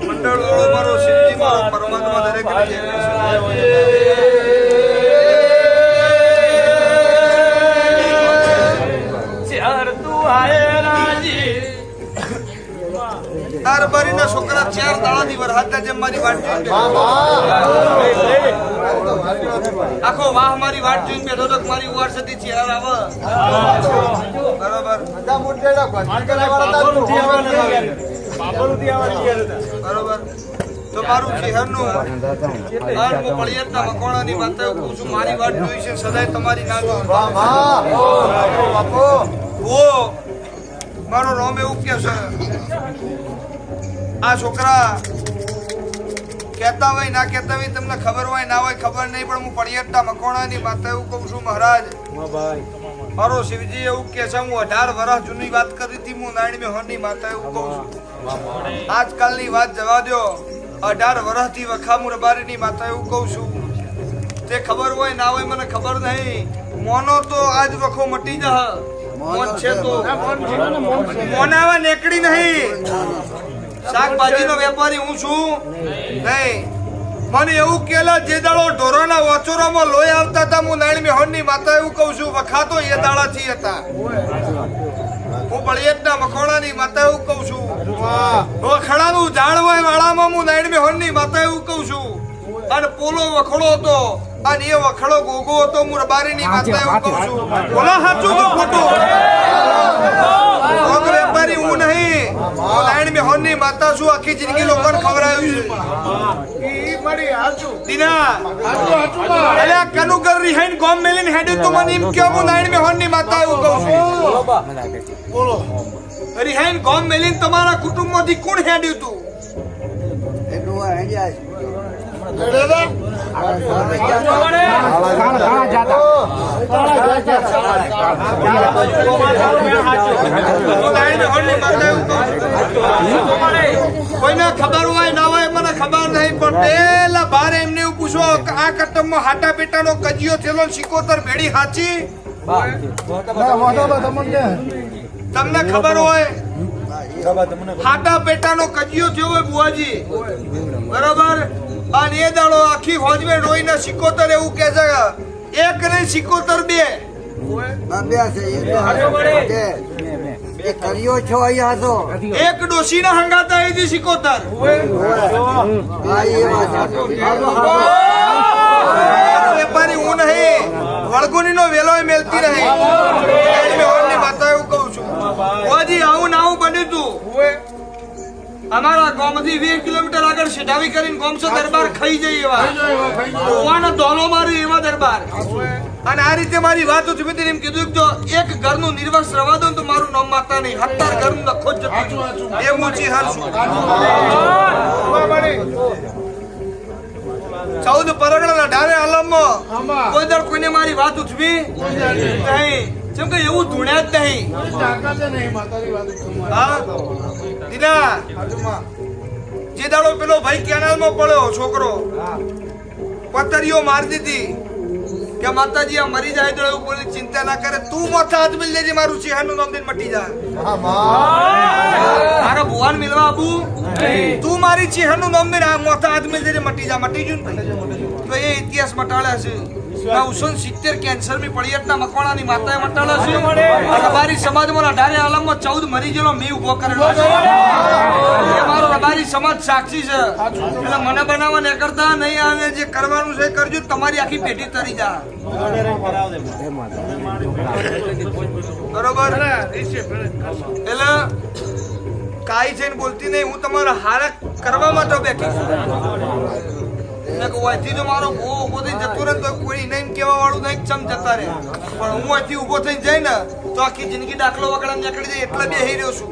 મંડળ મારો શિવજી મારો પરમાત્મા દરેક તાર બારી ના છોકરા ચાર દાડા ની વરહાદ જેમ મારી વાંચી આખો વાહ, મારી વાટ જોઈને બેઠો તો મારી ઉવાર સતી ચિયાર આવે. બરોબર. બરાબર. તો મારું શહેરનું હું પળિયતના મકોણાની વાત કહું છું. મારી વાત જોઈ છે, સદાય તમારી ના. ઓ મારો રોમ એવું કે છે. આ છોકરા કહેતા હોય ના કહેતા હોય તમને ખબર હોય ના હોય ખબર નહીં પણ હું પળિયતના મકોણાની વાત એવું કહું છું મહારાજ. મારો શિવજી એવું કે છે હું અઢાર વર્ષ જૂની વાત કરી હતી હું નારાયણ મેહોરની માતા એવું કહું છું. આજકાલની વાત જવા દો અઢાર વર્ષથી વખામું રબારીની માતા એવું કહું છું. તે ખબર હોય ના હોય મને ખબર નહીં. મોનો તો આજ વખો મટી જહ મોન છે તો. મોનાવા નેકડી નહીં. શાકભાજીનો વેપારી હું છું? નહીં. મને એવું કેલા જે દાડો ઢોરોના વચોરામાં લોહી આવતા હતા હું નારાયણ મેહોરની માતા એવું કહું છું વખાતો એ દાડાથી હતા. હું બળિયતના મખોડાની માતા એવું કહું છું. વખડાનું ઝાડ હોય વાળામાં હું નારાયણ મેહોરની માતા એવું કહું છું. અને પોલો વખડો હતો અને એ વખડો ગોગો હતો મુરબારી ની માતા એવું કહું છું. બોલા સાચું કે ખોટું. ભોગ હું નહીં. નારાયણ મેહોરની માતા છું આખી જિંદગી લોકોને ખવડાવ્યું છે? દીના. રિહાઈન ગોમ મેલીન હેડ્યું તો મને એમ કે હું નારાયણ મેહોરની માતા એવું કહું છું. રિહાઈન ગોમ મેલીન તમારા કુટુંબમાંથી કોણ હેડ્યું તું? હું નારાયણ મેહોરની માતા એવું કહું છું કોઈને ખબર હોય ના હોય મને ખબર નહીં પણ પેલા ભારે એમને એવું પૂછો આ કટમમાં હાટા બેટાનો કજિયો થયેલો સિકોતર ભેડી હાચી? તમને ખબર હોય? હાટા પેટાનો કજિયો થયો હોય બુઆજી બરાબર? અને એ દાડો આખી હોજવે રોઈને સિકોતર એવું કે છે એક નહીં સિકોતર બે. કર્યો છો અહીંયા તો. એક ડોશીના હંગાતા એ સિકોતર. એ. વેપારી હું નહીં. વળગુની નો વેલો મેલતી નહીં. માતા એવું કહું છું. હોજી આવું ને બન્યું તું. અમારા ગામથી વીસ કિલોમીટર આગળ સિટાવી કરીને ગોમસો દરબાર ખાઈ જઈ એવા. દોલો મારી અને આ રીતે મારી વાત ઉઠી તેને એમ કીધું કે જો એક ઘરનું નિર્વસ રવા દો તો મારું નામ માતા નહીં. હત્તર ઘરનું લખો જ જતું એ ઊંચી હાલ છું ચૌદ પરગણા ડારે આલમમાં કોઈ દર કોઈને મારી વાત ઉઠવી નહીં. જેમ કે એવું ધૂણ્યા જ નહીં. દીદા જે દાડો પેલો ભાઈ કેનાલમાં પડ્યો છોકરો પથરીઓ મારી દીધી. કે માતાજી આ મરી જાય તો એવું બોલી ચિંતા ના કરે. તું મોથા હાથ મિલ લેજે મારું ચિહાનું નામ દઈને મટી જાય મારા ભુવાન મિલવા આબુ. તું મારી ચિહાનું નામ દઈને આ મોથા હાથ મિલ લેજે મટી જા મટી જુન તો એ ઇતિહાસ મટાડ્યા છે. નવસો સિત્તેર કેન્સરની પડિયતના મકવાણાની માતાએ મટાડ્યા છે. રબારી સમાજમાં અઢારે આલમમાં ચૌદ મરી ગયેલો મેં ઊભો કરેલો છે. મારો સમાજ સાક્ષી છે. એટલે મને બનાવવા ને કરતા નહીં આને જે કરવાનું છે કરજો, તમારી આખી પેઢી તરી જા. બરોબર? એટલે કાઈ છે બોલતી નહીં, હું તમારા હારે કરવા માટે બેઠી છું. અહીંથી તો મારો બહુ ઊભો થઈને જતો રહે તો કોઈ નહીં કેવા વાળું નહીં, ચમ જતા રહે. પણ હું અહીંથી ઊભો થઈને જાય ને તો આખી જિંદગી દાખલો વગડા નીકળી જાય એટલે બેહી રહ્યો છું